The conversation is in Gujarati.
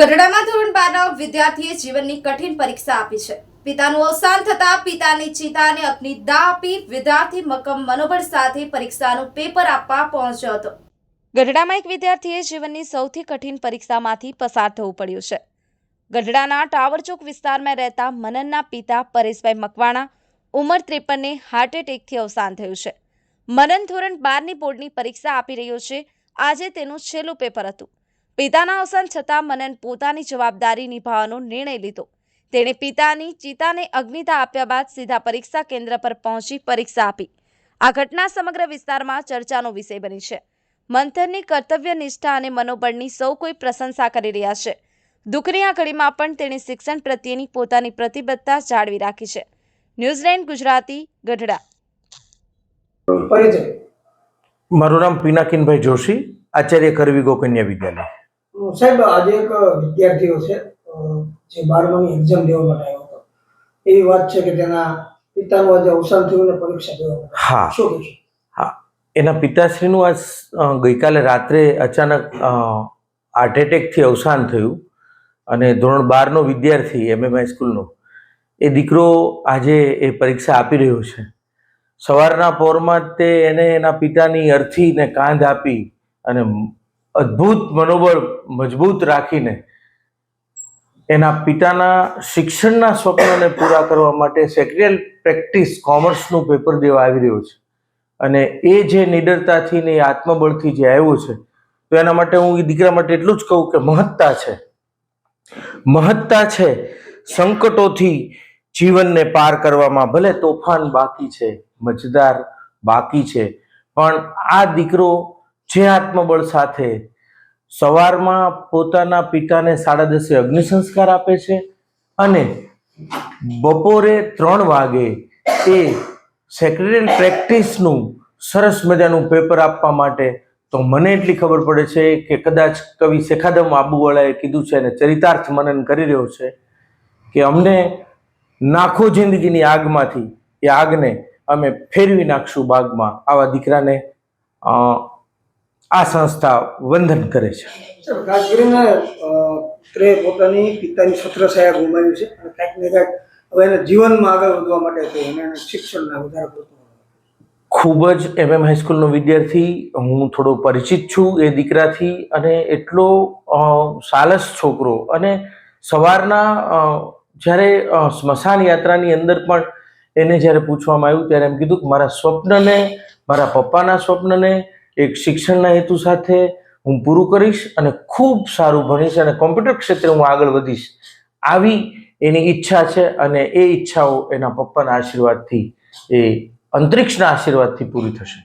ગઢડામાં ધોરણ બારના વિદ્યાર્થીએ જીવનની કઠિન પરીક્ષા આપી છે. પિતાનું અવસાન થતા પિતાની ચિતાને અગ્નિદાહ આપી વિદ્યાર્થી મક્કમ મનોબળ સાથે પરીક્ષાનું પેપર આપવા પહોંચ્યો હતો. ગઢડામાં એક વિદ્યાર્થીએ જીવનની સૌથી કઠિન પરીક્ષામાંથી પસાર થવું પડ્યું છે. ગઢડાના ટાવર ચોક વિસ્તારમાં રહેતા મનનના પિતા પરેશભાઈ મકવાણા ઉંમર ત્રેપનને હાર્ટ એટેકથી અવસાન થયું છે. મનન ધોરણ બારની બોર્ડની પરીક્ષા આપી રહ્યો છે. આજે તેનું છેલ્લું પેપર હતું. પિતાના અવસાન છતાં મનન પોતાની જવાબદારી નિભાવવાનો નિર્ણય લીધો. તેણે પિતાની ચિતાને અગ્નિતા આપ્યા બાદ સીધા પરીક્ષા કેન્દ્ર પર પહોંચી પરીક્ષા આપી. આ ઘટના સમગ્ર વિસ્તારમાં ચર્ચાનો વિષય બની છે. મંથનની કર્તવ્ય નિષ્ઠા અને મનોબળની સૌ કોઈ પ્રશંસા કરી રહ્યા છે. દુઃખની આ ઘડીમાં પણ તેણે શિક્ષણ પ્રત્યેની પોતાની પ્રતિબદ્ધતા જાળવી રાખી છે. New Zealand Gujarati Gadhada. મારું નામ પિનાકિનભાઈ જોશી આચાર્ય કરવી ગોકન્યા વિદ્યાલય. સાહેબ આજે એક વિદ્યાર્થીઓ છે જે બારમાની એક્ઝામ દેવા માટે આવ્યો હતો. એવી વાત છે કે તેના પિતાનું આજે અવસાન થયું ને પરીક્ષા દેવા હા. શું કહેશો હા. એના પિતાશ્રીનું આજ ગઈકાલે રાત્રે અચાનક હાર્ટ એટેકથી અવસાન થયું અને ધોરણ બારનો વિદ્યાર્થી એમએમ હાઈસ્કૂલનો એ દીકરો આજે એ પરીક્ષા આપી રહ્યો છે. સવારના પોરમાં તે એને એના પિતાની અર્થીને કાંધ આપી અને અદ્ભુત મનોબળ મજબૂત રાખીને એના પિતાના શિક્ષણના સ્વપ્નને પૂરા કરવા માટે સેક્રિયલ પ્રેક્ટિસ કોમર્સનું પેપર દેવા આવી રહ્યો છે. અને એ જે નિડરતાથી ને આત્મબળથી જે આવ્યો છે, તો એના માટે હું એ દીકરા માટે એટલું જ કહું કે મહત્તા છે. મહત્તા છે સંકટોથી જીવનને પાર કરવામાં. ભલે તોફાન બાકી છે, મજદાર બાકી છે, પણ આ દીકરો જે આત્મબળ સાથે સવારમાં પોતાના પિતાને સાડા દસે અગ્નિ સંસ્કાર આપે છે અને બપોરે ત્રણ વાગે એ સેક્રેટરી પ્રેક્ટિસનું સરસ મજાનું પેપર આપવા માટે તો મને એટલી ખબર પડે છે કે કદાચ કવિ શેખાદમ આબુવાળાએ કીધું છે અને ચરિતાર્થ મનન કરી રહ્યો છે કે અમને નાખો જિંદગીની આગમાંથી એ આગને અમે ફેરવી નાખશું બાગમાં. આવા દીકરાને આ સંસ્થા વંદન કરે છે. ખાસ કરીને અ, તે પોતાની પિતાની છત્રછાયા ગુમાવ્યું છે અને કંઈક ને કાંઈક હવે એને જીવનમાં આગળ વધવા માટે તો એને શિક્ષણના વધારે પૂરતું ખૂબ જ એમએમ હાઈસ્કૂલનો વિદ્યાર્થી હું થોડો પરિચિત છું એ દીકરાથી અને એટલો સાલસ છોકરો અને સવારના જ્યારે સ્મશાન યાત્રાની અંદર પણ એને જ્યારે પૂછવામાં આવ્યું ત્યારે એમ કીધું કે મારા સ્વપ્નને મારા પપ્પાના સ્વપ્નને એક શિક્ષણના હેતુ સાથે હું પૂરું કરીશ અને ખૂબ સારું ભણીશ અને કોમ્પ્યુટર ક્ષેત્રે હું આગળ વધીશ. આવી એની ઈચ્છા છે અને એ ઈચ્છાઓ એના પપ્પાના આશીર્વાદથી, એ અંતરિક્ષના આશીર્વાદથી પૂરી થશે.